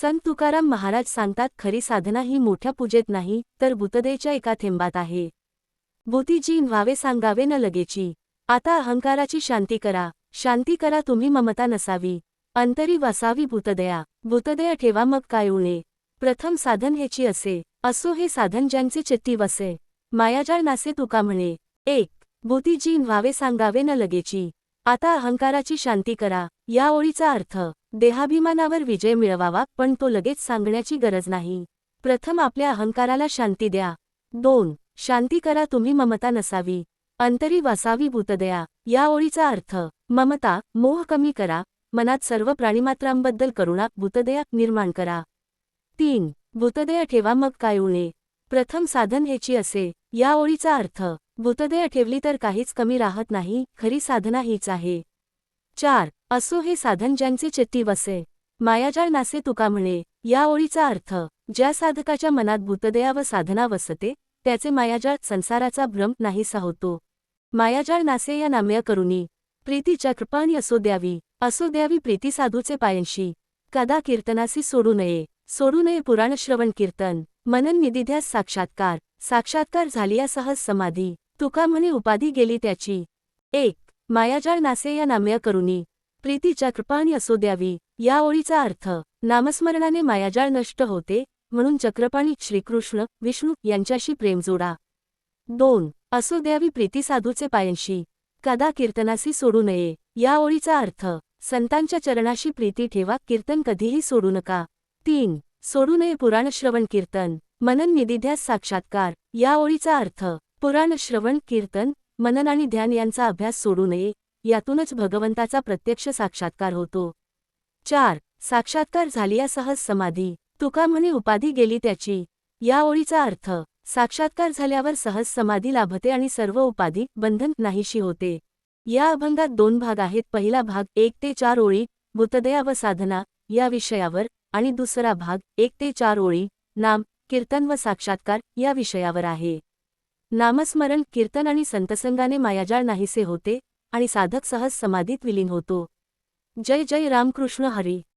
संत तुकाराम महाराज सांगतात खरी साधना ही मोठ्या पूजेत नाही तर बुतदेच्या एका थेंबात आहे. भूतीजी व्हावे सांगावे न लगेची. आता अहंकाराची शांती करा. शांती करा तुम्ही ममता नसावी. अंतरी वसावी भूतदया. भूतदया ठेवा मग काय उणे. प्रथम साधन ह्याची असे. असो हे साधन ज्यांचे चित्ती वसे. मायाजाळ नासे तुका म्हणे. एक. भूतीजी व्हावे सांगावे न लगेची. आता अहंकाराची शांती करा. या ओळीचा अर्थ देहाभिमानावर विजय मिळवावा पण तो लगेच सांगण्याची गरज नाही. प्रथम आपल्या अहंकाराला शांती द्या. दोन शांती करा तुम्ही ममता नसावी. अंतरी वसावी भूतदया. या ओळीचा अर्थ ममता मोह कमी करा. मनात सर्व प्राणीमात्रांबद्दल करुणा भूतदया निर्माण करा. तीन भूतदया ठेवा मग काय उणे. प्रथम साधन ह्याची असे या ओळीचा अर्थ भूतदया ठेवली तर काहीच कमी राहत नाही खरी साधना हीच आहे. चार असो हे साधन ज्यांचे चित्ती वसे मायाजाळ नासे तुका म्हणे. या ओळीचा अर्थ ज्या साधकाच्या मनात भूतदया व साधना वसते त्याचे मायाजाळ संसाराचा भ्रम नाहीसा होतो. मायाजाळ नासे या नाम्य करुनी. प्रीतीच्या कृपाणी असो द्यावी असो द्यावी प्रीती साधूचे पायांशी. कदा कीर्तनासी सोडू नये. सोडू नये पुराणश्रवण कीर्तन. मनन निधिध्यास साक्षात्कार. साक्षात्कार झालीया सहज समाधी तुका म्हणे उपाधी गेली त्याची. एक मायाजाळ नासे या नाम्य करुनी. प्रीतीच्या कृपाणी असो द्यावी या ओळीचा अर्थ नामस्मरणाने मायाजाळ नष्ट होते म्हणून चक्रपाणी श्रीकृष्ण विष्णू यांच्याशी प्रेम जोडा. दोन असो द्यावी प्रीती साधूचे पायांशी कदा कीर्तनासी सोडू नये या ओळीचा अर्थ संतांच्या चरणाशी प्रीती ठेवा कीर्तन कधीही सोडू नका. तीन सोडू नये पुराणश्रवण कीर्तन मनन निदिध्यास साक्षात्कार या ओळीचा अर्थ पुराणश्रवण कीर्तन मनन आणि ध्यान यांचा अभ्यास सोडू नये यातूनच भगवंताचा प्रत्यक्ष साक्षात्कार होतो. चार साक्षात्कार झालिया सहज समाधी तुका म्हणे उपाधी गेली त्याची. या ओळीचा अर्थ साक्षात्कार झाल्यावर सहज समाधी लाभते आणि सर्व उपाधी बंधन नाहीशी होते. या अभंगात दोन भाग आहेत पहिला भाग एक ते चार ओळी भूतदया व साधना या विषयावर आणि दुसरा भाग एक ते चार ओळी, नाम, कीर्तन व साक्षात्कार या विषयावर आहे. नामस्मरण, कीर्तन आणि संतसंगाने मायाजाळ नाहीसे होते आणि साधक सहज समाधीत विलीन होतो. जय जय रामकृष्ण हरी.